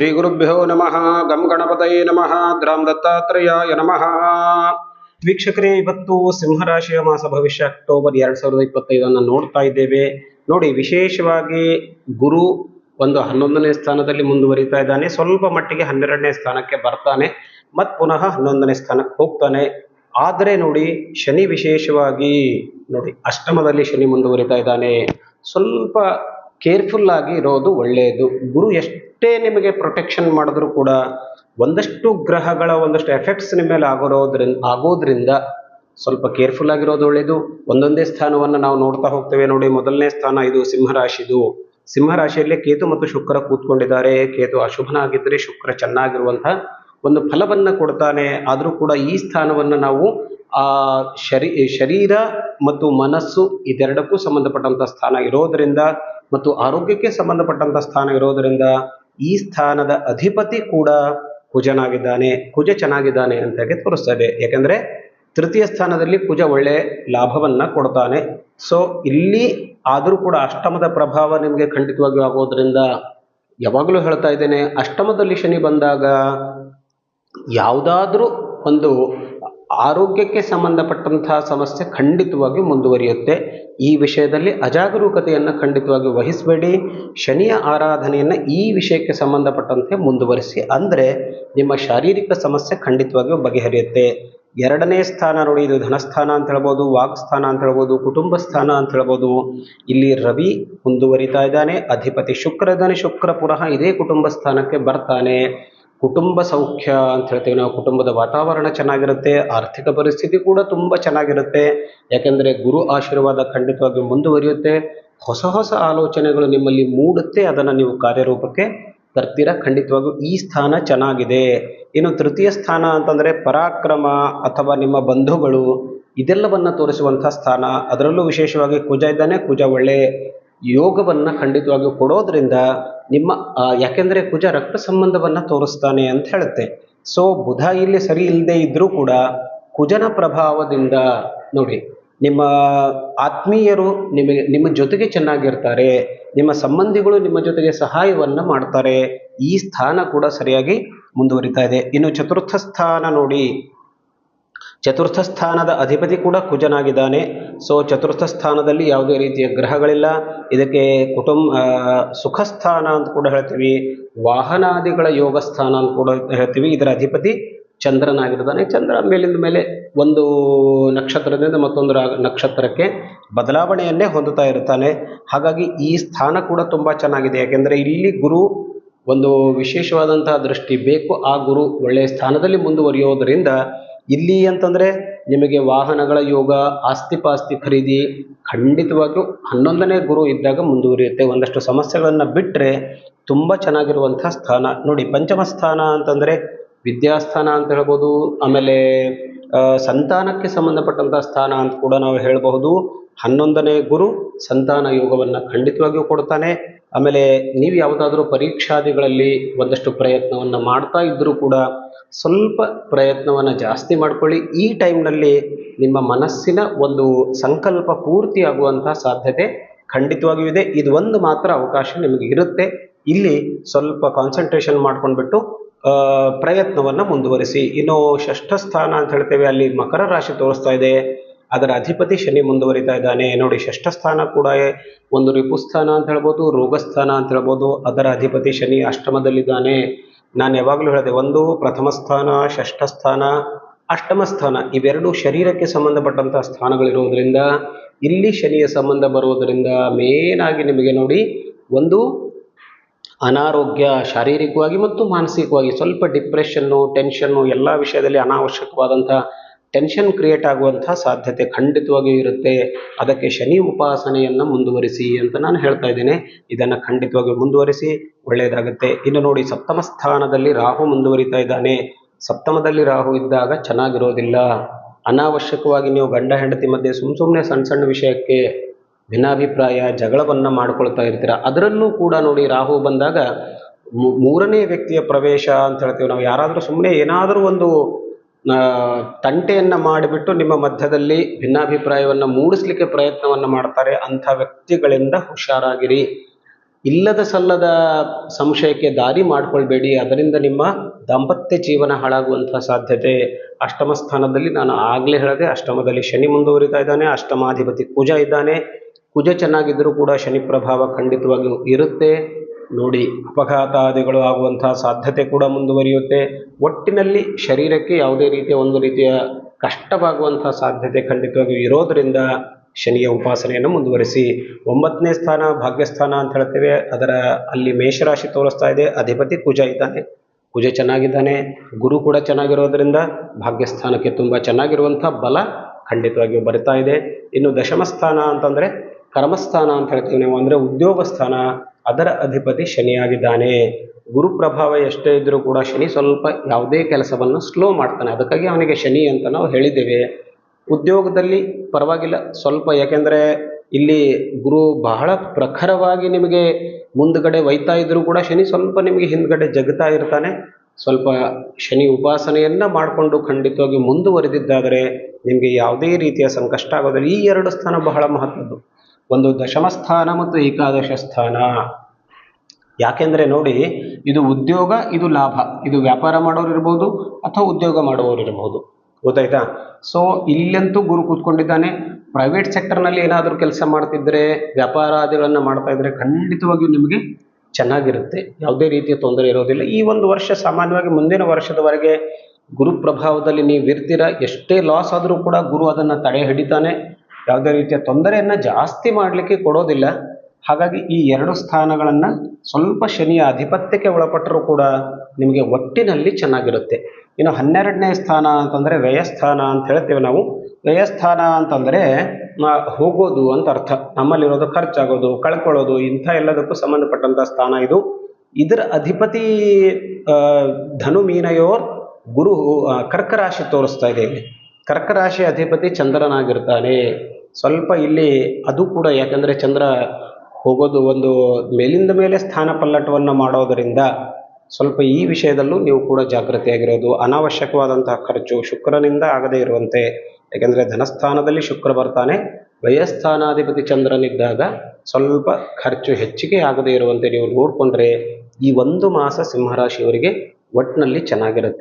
ಶ್ರೀಗುರುಭ್ಯೋ ನಮಃ, ಗಂ ಗಣಪತಯೇ ನಮಃ ಗ್ರಾಮ್ ದತ್ತಾತ್ರೇಯಾಯ ನಮಃ. ವೀಕ್ಷಕರೇ, ಇವತ್ತು ಸಿಂಹರಾಶಿಯ ಮಾಸ ಭವಿಷ್ಯ, ಅಕ್ಟೋಬರ್ ಎರಡ್ ಸಾವಿರದ ಇಪ್ಪತ್ತೈದನ್ನು ನೋಡ್ತಾ ಇದ್ದೇವೆ. ನೋಡಿ, ವಿಶೇಷವಾಗಿ ಗುರು ಒಂದು ಹನ್ನೊಂದನೇ ಸ್ಥಾನದಲ್ಲಿ ಮುಂದುವರಿತಾ ಇದ್ದಾನೆ. ಸ್ವಲ್ಪ ಮಟ್ಟಿಗೆ ಹನ್ನೆರಡನೇ ಸ್ಥಾನಕ್ಕೆ ಬರ್ತಾನೆ, ಮತ್ ಪುನಃ ಹನ್ನೊಂದನೇ ಸ್ಥಾನಕ್ಕೆ ಹೋಗ್ತಾನೆ. ಆದರೆ ನೋಡಿ, ಶನಿ ವಿಶೇಷವಾಗಿ ನೋಡಿ, ಅಷ್ಟಮದಲ್ಲಿ ಶನಿ ಮುಂದುವರಿತಾ ಇದ್ದಾನೆ. ಸ್ವಲ್ಪ ಕೇರ್ಫುಲ್ ಆಗಿ ಇರೋದು ಒಳ್ಳೆಯದು ಗುರು ಎಷ್ಟೇ ನಿಮಗೆ ಪ್ರೊಟೆಕ್ಷನ್ ಮಾಡಿದ್ರು ಕೂಡ ಒಂದಷ್ಟು ಗ್ರಹಗಳ ಒಂದಷ್ಟು ಎಫೆಕ್ಟ್ಸ್ ನಿಮ್ಮ ಮೇಲೆ ಆಗೋರೋದ್ರಿಂದ ಆಗೋದ್ರಿಂದ ಸ್ವಲ್ಪ ಕೇರ್ಫುಲ್ ಆಗಿರೋದು ಒಳ್ಳೆಯದು ಒಂದೊಂದೇ ಸ್ಥಾನವನ್ನು ನಾವು ನೋಡ್ತಾ ಹೋಗ್ತೇವೆ ನೋಡಿ. ಮೊದಲನೇ ಸ್ಥಾನ ಇದು ಸಿಂಹರಾಶಿದು. ಸಿಂಹರಾಶಿಯಲ್ಲಿ ಕೇತು ಮತ್ತು ಶುಕ್ರ ಕೂತ್ಕೊಂಡಿದ್ದಾರೆ. ಕೇತು ಅಶುಭನಾಗಿದ್ದರೆ ಶುಕ್ರ ಚೆನ್ನಾಗಿರುವಂತಹ ಒಂದು ಫಲವನ್ನು ಕೊಡ್ತಾನೆ. ಆದರೂ ಕೂಡ ಈ ಸ್ಥಾನವನ್ನು ನಾವು ಆ ಶರೀ, ಶರೀರ ಮತ್ತು ಮನಸ್ಸು ಇದೆರಡಕ್ಕೂ ಸಂಬಂಧಪಟ್ಟಂಥ ಸ್ಥಾನ ಇರೋದರಿಂದ ಮತ್ತು ಆರೋಗ್ಯಕ್ಕೆ ಸಂಬಂಧಪಟ್ಟಂತ ಸ್ಥಾನ ಇರೋದರಿಂದ ಈ ಸ್ಥಾನದ ಅಧಿಪತಿ ಕೂಡ ಕುಜನಾಗಿದ್ದಾನೆ, ಕುಜ ಚೆನ್ನಾಗಿದ್ದಾನೆ ಅಂತ ಹೇಳಿ ತೋರಿಸ್ತಾ ಇದೆ ಯಾಕಂದ್ರೆ ತೃತೀಯ ಸ್ಥಾನದಲ್ಲಿ ಕುಜ ಒಳ್ಳೆ ಲಾಭವನ್ನ ಕೊಡ್ತಾನೆ. ಸೊ ಇಲ್ಲಿ ಆದರೂ ಕೂಡ ಅಷ್ಟಮದ ಪ್ರಭಾವ ನಿಮಗೆ ಖಂಡಿತವಾಗಿಯೂ ಆಗೋದ್ರಿಂದ ಯಾವಾಗಲೂ ಹೇಳ್ತಾ ಇದ್ದೇನೆ, ಅಷ್ಟಮದಲ್ಲಿ ಶನಿ ಬಂದಾಗ ಯಾವುದಾದ್ರೂ ಒಂದು ಆರೋಗ್ಯಕ್ಕೆ ಸಂಬಂಧಪಟ್ಟಂತಹ ಸಮಸ್ಯೆ ಖಂಡಿತವಾಗಿ ಮುಂದುವರಿಯುತ್ತೆ. ಈ ವಿಷಯದಲ್ಲಿ ಅಜಾಗರೂಕತೆಯನ್ನು ಖಂಡಿತವಾಗಿ ವಹಿಸಬೇಡಿ. ಶನಿಯ ಆರಾಧನೆಯನ್ನು ಈ ವಿಷಯಕ್ಕೆ ಸಂಬಂಧಪಟ್ಟಂತೆ ಮುಂದುವರಿಸಿ, ಅಂದರೆ ನಿಮ್ಮ ಶಾರೀರಿಕ ಸಮಸ್ಯೆ ಖಂಡಿತವಾಗಿ ಬಗೆಹರಿಯುತ್ತೆ. ಎರಡನೇ ಸ್ಥಾನ ನೋಡಿ, ಇದು ಧನಸ್ಥಾನ ಅಂತ ಹೇಳ್ಬೋದು ವಾಕ್ಸ್ಥಾನ ಅಂತ ಹೇಳ್ಬೋದು ಕುಟುಂಬ ಸ್ಥಾನ ಅಂತ ಹೇಳ್ಬೋದು. ಇಲ್ಲಿ ರವಿ ಮುಂದುವರಿತಾ ಇದ್ದಾನೆ, ಅಧಿಪತಿ ಶುಕ್ರ ಇದ್ದಾನೆ ಶುಕ್ರ ಪುನಃ ಇದೇ ಕುಟುಂಬ ಸ್ಥಾನಕ್ಕೆ ಬರ್ತಾನೆ. ಕುಟುಂಬ ಸೌಖ್ಯ ಅಂತ ಹೇಳ್ತೀವಿ ನಾವು, ಕುಟುಂಬದ ವಾತಾವರಣ ಚೆನ್ನಾಗಿರುತ್ತೆ, ಆರ್ಥಿಕ ಪರಿಸ್ಥಿತಿ ಕೂಡ ತುಂಬ ಚೆನ್ನಾಗಿರುತ್ತೆ. ಯಾಕೆಂದರೆ ಗುರು ಆಶೀರ್ವಾದ ಖಂಡಿತವಾಗಿ ಮುಂದುವರಿಯುತ್ತೆ. ಹೊಸ ಹೊಸ ಆಲೋಚನೆಗಳು ನಿಮ್ಮಲ್ಲಿ ಮೂಡುತ್ತೆ, ಅದನ್ನು ನೀವು ಕಾರ್ಯರೂಪಕ್ಕೆ ತರ್ತೀರ? ಖಂಡಿತವಾಗೂ ಈ ಸ್ಥಾನ ಚೆನ್ನಾಗಿದೆ. ಇನ್ನು ತೃತೀಯ ಸ್ಥಾನ ಅಂತಂದರೆ ಪರಾಕ್ರಮ ಅಥವಾ ನಿಮ್ಮ ಬಂಧುಗಳು, ಇದೆಲ್ಲವನ್ನ ತೋರಿಸುವಂಥ ಸ್ಥಾನ. ಅದರಲ್ಲೂ ವಿಶೇಷವಾಗಿ ಕುಜ ಇದ್ದಾನೆ, ಕುಜ ಒಳ್ಳೆ ಯೋಗವನ್ನು ಖಂಡಿತವಾಗಿಯೂ ಕೊಡೋದ್ರಿಂದ ನಿಮ್ಮ ಯಾಕೆಂದರೆ ಕುಜ ರಕ್ತ ಸಂಬಂಧವನ್ನು ತೋರಿಸ್ತಾನೆ ಅಂತ ಹೇಳುತ್ತೆ. ಸೊ ಬುಧ ಇಲ್ಲಿ ಸರಿ ಇಲ್ಲದೆ ಇದ್ದರೂ ಕೂಡ ಕುಜನ ಪ್ರಭಾವದಿಂದ ನೋಡಿ, ನಿಮ್ಮ ಆತ್ಮೀಯರು ನಿಮಗೆ ನಿಮ್ಮ ಜೊತೆಗೆ ಚೆನ್ನಾಗಿರ್ತಾರೆ, ನಿಮ್ಮ ಸಂಬಂಧಿಗಳು ನಿಮ್ಮ ಜೊತೆಗೆ ಸಹಾಯವನ್ನು ಮಾಡ್ತಾರೆ, ಈ ಸ್ಥಾನ ಕೂಡ ಸರಿಯಾಗಿ ಮುಂದುವರಿತಾ ಇದೆ. ಇನ್ನು ಚತುರ್ಥ ಸ್ಥಾನ ನೋಡಿ ಚತುರ್ಥ ಸ್ಥಾನದ ಅಧಿಪತಿ ಕೂಡ ಕುಜನಾಗಿದ್ದಾನೆ. ಸೊ ಚತುರ್ಥ ಸ್ಥಾನದಲ್ಲಿ ಯಾವುದೇ ರೀತಿಯ ಗ್ರಹಗಳಿಲ್ಲ. ಇದಕ್ಕೆ ಕುಟುಂಬ ಸುಖ ಸ್ಥಾನ ಅಂತ ಕೂಡ ಹೇಳ್ತೀವಿ. ವಾಹನಾದಿಗಳ ಯೋಗ ಸ್ಥಾನ ಅಂತ ಕೂಡ ಹೇಳ್ತೀವಿ. ಇದರ ಅಧಿಪತಿ ಚಂದ್ರನಾಗಿರ್ತಾನೆ ಚಂದ್ರ ಮೇಲಿಂದ ಮೇಲೆ ಒಂದು ನಕ್ಷತ್ರದಿಂದ ಮತ್ತೊಂದು ನಕ್ಷತ್ರಕ್ಕೆ ಬದಲಾವಣೆಯನ್ನೇ ಹೊಂದುತ್ತಾ ಇರ್ತಾನೆ. ಹಾಗಾಗಿ ಈ ಸ್ಥಾನ ಕೂಡ ತುಂಬ ಚೆನ್ನಾಗಿದೆ. ಯಾಕೆಂದರೆ ಇಲ್ಲಿ ಗುರು ಒಂದು ವಿಶೇಷವಾದಂತಹ ದೃಷ್ಟಿ ಬೇಕು. ಆ ಗುರು ಒಳ್ಳೆಯ ಸ್ಥಾನದಲ್ಲಿ ಮುಂದುವರಿಯೋದರಿಂದ ಇಲ್ಲಿ ಅಂತಂದರೆ ನಿಮಗೆ ವಾಹನಗಳ ಯೋಗ ಆಸ್ತಿ ಪಾಸ್ತಿ ಖರೀದಿ, ಖಂಡಿತವಾಗಿಯೂ ಹನ್ನೊಂದನೇ ಗುರು ಇದ್ದಾಗ ಮುಂದುವರಿಯುತ್ತೆ. ಒಂದಷ್ಟು ಸಮಸ್ಯೆಗಳನ್ನು ಬಿಟ್ಟರೆ ತುಂಬ ಚೆನ್ನಾಗಿರುವಂಥ ಸ್ಥಾನ. ನೋಡಿ, ಪಂಚಮ ಸ್ಥಾನ ಅಂತಂದರೆ ವಿದ್ಯಾಸ್ಥಾನ ಅಂತ ಹೇಳ್ಬೋದು, ಆಮೇಲೆ ಸಂತಾನಕ್ಕೆ ಸಂಬಂಧಪಟ್ಟಂಥ ಸ್ಥಾನ ಅಂತ ಕೂಡ ನಾವು ಹೇಳಬಹುದು. ಹನ್ನೊಂದನೇ ಗುರು ಸಂತಾನ ಯೋಗವನ್ನು ಖಂಡಿತವಾಗಿಯೂ ಕೊಡ್ತಾನೆ. ಆಮೇಲೆ ನೀವು ಯಾವುದಾದ್ರೂ ಪರೀಕ್ಷಾದಿಗಳಲ್ಲಿ ಒಂದಷ್ಟು ಪ್ರಯತ್ನವನ್ನು ಮಾಡ್ತಾ ಇದ್ದರೂ ಕೂಡ ಸ್ವಲ್ಪ ಪ್ರಯತ್ನವನ್ನು ಜಾಸ್ತಿ ಮಾಡ್ಕೊಳ್ಳಿ. ಈ ಟೈಮ್ನಲ್ಲಿ ನಿಮ್ಮ ಮನಸ್ಸಿನ ಒಂದು ಸಂಕಲ್ಪ ಪೂರ್ತಿ ಆಗುವಂತಹ ಸಾಧ್ಯತೆ ಖಂಡಿತವಾಗಿಯೂ ಇದೆ. ಇದು ಒಂದು ಮಾತ್ರ ಅವಕಾಶ ನಿಮಗೆ ಇರುತ್ತೆ. ಇಲ್ಲಿ ಸ್ವಲ್ಪ ಕಾನ್ಸಂಟ್ರೇಷನ್ ಮಾಡ್ಕೊಂಡ್ಬಿಟ್ಟು ಪ್ರಯತ್ನವನ್ನು ಮುಂದುವರಿಸಿ. ಇನ್ನು ಷಷ್ಠ ಸ್ಥಾನ ಅಂತ ಹೇಳ್ತೇವೆ, ಅಲ್ಲಿ ಮಕರ ರಾಶಿ ತೋರಿಸ್ತಾ ಇದೆ. ಅದರ ಅಧಿಪತಿ ಶನಿ ಮುಂದುವರಿತಾ ಇದ್ದಾನೆ. ನೋಡಿ, ಷಷ್ಠ ಸ್ಥಾನ ಕೂಡ ಒಂದು ರಿಪುಸ್ಥಾನ ಅಂತ ಹೇಳ್ಬೋದು ರೋಗಸ್ಥಾನ ಅಂತ ಹೇಳ್ಬೋದು. ಅದರ ಅಧಿಪತಿ ಶನಿ ಅಷ್ಟಮದಲ್ಲಿದ್ದಾನೆ. ನಾನು ಯಾವಾಗಲೂ ಹೇಳಿದೆ, ಒಂದು ಪ್ರಥಮ ಸ್ಥಾನ, ಷಷ್ಠ ಸ್ಥಾನ, ಅಷ್ಟಮ ಸ್ಥಾನ, ಇವೆರಡು ಶರೀರಕ್ಕೆ ಸಂಬಂಧಪಟ್ಟಂತಹ ಸ್ಥಾನಗಳಿರುವುದರಿಂದ, ಇಲ್ಲಿ ಶನಿಯ ಸಂಬಂಧ ಬರುವುದರಿಂದ ಮೇನ್ ಆಗಿ ನಿಮಗೆ ನೋಡಿ, ಒಂದು ಅನಾರೋಗ್ಯ ಶಾರೀರಿಕವಾಗಿ ಮತ್ತು ಮಾನಸಿಕವಾಗಿ ಸ್ವಲ್ಪ ಡಿಪ್ರೆಷನ್ನು, ಟೆನ್ಷನ್ನು ಎಲ್ಲ ವಿಷಯದಲ್ಲಿ ಅನಾವಶ್ಯಕವಾದಂಥ ಟೆನ್ಷನ್ ಕ್ರಿಯೇಟ್ ಆಗುವಂಥ ಸಾಧ್ಯತೆ ಖಂಡಿತವಾಗಿಯೂ ಇರುತ್ತೆ. ಅದಕ್ಕೆ ಶನಿ ಉಪಾಸನೆಯನ್ನು ಮುಂದುವರಿಸಿ ಅಂತ ನಾನು ಹೇಳ್ತಾ ಇದ್ದೇನೆ. ಇದನ್ನು ಖಂಡಿತವಾಗಿ ಮುಂದುವರಿಸಿ, ಒಳ್ಳೆಯದಾಗುತ್ತೆ. ಇನ್ನು ನೋಡಿ, ಸಪ್ತಮ ಸ್ಥಾನದಲ್ಲಿ ರಾಹು ಮುಂದುವರಿತಾ ಇದ್ದಾನೆ. ಸಪ್ತಮದಲ್ಲಿ ರಾಹು ಇದ್ದಾಗ ಚೆನ್ನಾಗಿರೋದಿಲ್ಲ. ಅನಾವಶ್ಯಕವಾಗಿ ನೀವು ಗಂಡ, ಹೆಂಡತಿ ಮಧ್ಯೆ ಸುಮ್ಮ ಸುಮ್ಮನೆ ಸಣ್ಣ ಸಣ್ಣ ವಿಷಯಕ್ಕೆ ಭಿನ್ನಾಭಿಪ್ರಾಯ, ಜಗಳವನ್ನು ಮಾಡ್ಕೊಳ್ತಾ ಇರ್ತೀರ. ಅದರಲ್ಲೂ ಕೂಡ ನೋಡಿ ರಾಹು ಬಂದಾಗ ಮೂರನೇ ವ್ಯಕ್ತಿಯ ಪ್ರವೇಶ ಅಂತ ಹೇಳ್ತೀವಿ ನಾವು. ಯಾರಾದರೂ ಸುಮ್ಮನೆ ಏನಾದರೂ ಒಂದು ತಂಟೆಯನ್ನು ಮಾಡಿಬಿಟ್ಟು ನಿಮ್ಮ ಮಧ್ಯದಲ್ಲಿ ಭಿನ್ನಾಭಿಪ್ರಾಯವನ್ನು ಮೂಡಿಸ್ಲಿಕ್ಕೆ ಪ್ರಯತ್ನವನ್ನು ಮಾಡ್ತಾರೆ ಅಂಥ ವ್ಯಕ್ತಿಗಳಿಂದ ಹುಷಾರಾಗಿರಿ. ಇಲ್ಲದ ಸಲ್ಲದ ಸಂಶಯಕ್ಕೆ ದಾರಿ ಮಾಡಿಕೊಳ್ಬೇಡಿ. ಅದರಿಂದ ನಿಮ್ಮ ದಾಂಪತ್ಯ ಜೀವನ ಹಾಳಾಗುವಂತಹ ಸಾಧ್ಯತೆ ಅಷ್ಟಮ ಸ್ಥಾನದಲ್ಲಿ ನಾನು ಆಗಲೇ ಹೇಳಿದೆ. ಅಷ್ಟಮದಲ್ಲಿ ಶನಿ ಮುಂದುವರಿತಾ ಇದ್ದಾನೆ. ಅಷ್ಟಮಾಧಿಪತಿ ಕುಜ ಇದ್ದಾನೆ. ಕುಜ ಚೆನ್ನಾಗಿದ್ದರೂ ಕೂಡ ಶನಿ ಪ್ರಭಾವ ಖಂಡಿತವಾಗಿಯೂ ಇರುತ್ತೆ. ನೋಡಿ, ಅಪಘಾತಾದಿಗಳು ಆಗುವಂತಹ ಸಾಧ್ಯತೆ ಕೂಡ ಮುಂದುವರಿಯುತ್ತೆ. ಒಟ್ಟಿನಲ್ಲಿ ಶರೀರಕ್ಕೆ ಯಾವುದೇ ರೀತಿಯ ಒಂದು ರೀತಿಯ ಕಷ್ಟವಾಗುವಂತಹ ಸಾಧ್ಯತೆ ಖಂಡಿತವಾಗಿಯೂ ಇರೋದರಿಂದ ಶನಿಯ ಉಪಾಸನೆಯನ್ನು ಮುಂದುವರಿಸಿ. ಒಂಬತ್ತನೇ ಸ್ಥಾನ, ಭಾಗ್ಯಸ್ಥಾನ ಅಂತ ಹೇಳ್ತೇವೆ. ಅದರ ಅಲ್ಲಿ ಮೇಷರಾಶಿ ತೋರಿಸ್ತಾ ಇದೆ. ಅಧಿಪತಿ ಕುಜ ಇದ್ದಾನೆ. ಕುಜ ಚೆನ್ನಾಗಿದ್ದಾನೆ. ಗುರು ಕೂಡ ಚೆನ್ನಾಗಿರೋದ್ರಿಂದ ಭಾಗ್ಯಸ್ಥಾನಕ್ಕೆ ತುಂಬ ಚೆನ್ನಾಗಿರುವಂಥ ಬಲ ಖಂಡಿತವಾಗಿಯೂ ಬರ್ತಾ ಇದೆ. ಇನ್ನು ದಶಮ ಸ್ಥಾನ ಅಂತಂದರೆ ಕರ್ಮಸ್ಥಾನ ಅಂತ ಹೇಳ್ತೀವಿ ನೀವು, ಅಂದರೆ ಉದ್ಯೋಗ ಸ್ಥಾನ ಅದರ ಅಧಿಪತಿ ಶನಿಯಾಗಿದ್ದಾನೆ. ಗುರು ಪ್ರಭಾವ ಎಷ್ಟೇ ಇದ್ದರೂ ಕೂಡ ಶನಿ ಸ್ವಲ್ಪ ಯಾವುದೇ ಕೆಲಸವನ್ನು ಸ್ಲೋ ಮಾಡ್ತಾನೆ. ಅದಕ್ಕಾಗಿ ಅವನಿಗೆ ಶನಿ ಅಂತ ನಾವು ಹೇಳಿದ್ದೇವೆ. ಉದ್ಯೋಗದಲ್ಲಿ ಪರವಾಗಿಲ್ಲ, ಸ್ವಲ್ಪ ಯಾಕೆಂದರೆ ಇಲ್ಲಿ ಗುರು ಬಹಳ ಪ್ರಖರವಾಗಿ ನಿಮಗೆ ಮುಂದ್ಗಡೆ ಒಯ್ತಾ ಇದ್ರೂ ಕೂಡ ಶನಿ ಸ್ವಲ್ಪ ನಿಮಗೆ ಹಿಂದ್ಗಡೆ ಜಗ್ತಾ ಇರ್ತಾನೆ. ಸ್ವಲ್ಪ ಶನಿ ಉಪಾಸನೆಯನ್ನು ಮಾಡಿಕೊಂಡು ಖಂಡಿತವಾಗಿ ಮುಂದುವರೆದಿದ್ದಾದರೆ ನಿಮಗೆ ಯಾವುದೇ ರೀತಿಯ ಸಂಕಷ್ಟ ಆಗೋದಿಲ್ಲ. ಈ ಎರಡು ಸ್ಥಾನ ಬಹಳ ಮಹತ್ವದ್ದು. ಒಂದು ದಶಮ ಸ್ಥಾನ ಮತ್ತು ಏಕಾದಶ ಸ್ಥಾನ. ಯಾಕೆಂದರೆ ನೋಡಿ, ಇದು ಉದ್ಯೋಗ, ಇದು ಲಾಭ. ಇದು ವ್ಯಾಪಾರ ಮಾಡೋರು ಇರ್ಬೋದು ಅಥವಾ ಉದ್ಯೋಗ ಮಾಡುವವರು ಇರಬಹುದು ಗೊತ್ತಾಯ್ತಾ? ಸೊ ಇಲ್ಲಂತೂ ಗುರು ಕೂತ್ಕೊಂಡಿದ್ದಾನೆ. ಪ್ರೈವೇಟ್ ಸೆಕ್ಟರ್ನಲ್ಲಿ ಏನಾದರೂ ಕೆಲಸ ಮಾಡ್ತಿದ್ರೆ, ವ್ಯಾಪಾರಾದಿಗಳನ್ನು ಮಾಡ್ತಾ ಇದ್ರೆ ಖಂಡಿತವಾಗಿಯೂ ನಿಮಗೆ ಚೆನ್ನಾಗಿರುತ್ತೆ. ಯಾವುದೇ ರೀತಿಯ ತೊಂದರೆ ಇರೋದಿಲ್ಲ. ಈ ಒಂದು ವರ್ಷ ಸಾಮಾನ್ಯವಾಗಿ ಮುಂದಿನ ವರ್ಷದವರೆಗೆ ಗುರು ಪ್ರಭಾವದಲ್ಲಿ ನೀವು ಇರ್ತೀರ ಎಷ್ಟೇ ಲಾಸ್ ಆದರೂ ಕೂಡ ಗುರು ಅದನ್ನು ತಡೆ ಹಿಡಿತಾನೆ. ಯಾವುದೇ ರೀತಿಯ ತೊಂದರೆಯನ್ನು ಜಾಸ್ತಿ ಮಾಡಲಿಕ್ಕೆ ಕೊಡೋದಿಲ್ಲ. ಹಾಗಾಗಿ ಈ ಎರಡು ಸ್ಥಾನಗಳನ್ನು ಸ್ವಲ್ಪ ಶನಿಯ ಆಧಿಪತ್ಯಕ್ಕೆ ಒಳಪಟ್ಟರೂ ಕೂಡ ನಿಮಗೆ ಒಟ್ಟಿನಲ್ಲಿ ಚೆನ್ನಾಗಿರುತ್ತೆ. ಇನ್ನು ಹನ್ನೆರಡನೇ ಸ್ಥಾನ ಅಂತಂದರೆ ವ್ಯಯಸ್ಥಾನ ಅಂತ ಹೇಳ್ತೇವೆ ನಾವು. ವ್ಯಯಸ್ಥಾನ ಅಂತಂದರೆ ಹೋಗೋದು ಅಂತ ಅರ್ಥ. ನಮ್ಮಲ್ಲಿರೋದು ಖರ್ಚಾಗೋದು, ಕಳ್ಕೊಳ್ಳೋದು, ಇಂಥ ಎಲ್ಲದಕ್ಕೂ ಸಂಬಂಧಪಟ್ಟಂಥ ಸ್ಥಾನ ಇದು. ಇದರ ಅಧಿಪತಿ ಧನು ಮೀನಯೋರ್ ಗುರು ಕರ್ಕರಾಶಿ ಕರ್ಕ ರಾಶಿ ತೋರಿಸ್ತಾ ಇದೆ ಕರ್ಕ ರಾಶಿ ಅಧಿಪತಿ ಚಂದ್ರನಾಗಿರ್ತಾನೆ. ಸ್ವಲ್ಪ ಇಲ್ಲಿ ಅದು ಕೂಡ ಯಾಕಂದರೆ ಚಂದ್ರ ಹೋಗೋದು ಒಂದು ಮೇಲಿಂದ ಮೇಲೆ ಸ್ಥಾನ ಪಲ್ಲಟವನ್ನು ಮಾಡೋದರಿಂದ ಸ್ವಲ್ಪ ಈ ವಿಷಯದಲ್ಲೂ ನೀವು ಕೂಡ ಜಾಗೃತಿಯಾಗಿರೋದು ಅನಾವಶ್ಯಕವಾದಂತಹ ಖರ್ಚು ಶುಕ್ರನಿಂದ ಆಗದೇ ಇರುವಂತೆ. ಯಾಕೆಂದರೆ ಧನಸ್ಥಾನದಲ್ಲಿ ಶುಕ್ರ ಬರ್ತಾನೆ. ವ್ಯಯಸ್ಥಾನಾಧಿಪತಿ ಚಂದ್ರನಿದ್ದಾಗ ಸ್ವಲ್ಪ ಖರ್ಚು ಹೆಚ್ಚಿಗೆ ಆಗದೇ ಇರುವಂತೆ ನೀವು ನೋಡಿಕೊಂಡ್ರೆ ಈ ಒಂದು ಮಾಸ ಸಿಂಹರಾಶಿಯವರಿಗೆ ಒಟ್ಟಿನಲ್ಲಿ ಚೆನ್ನಾಗಿರುತ್ತೆ.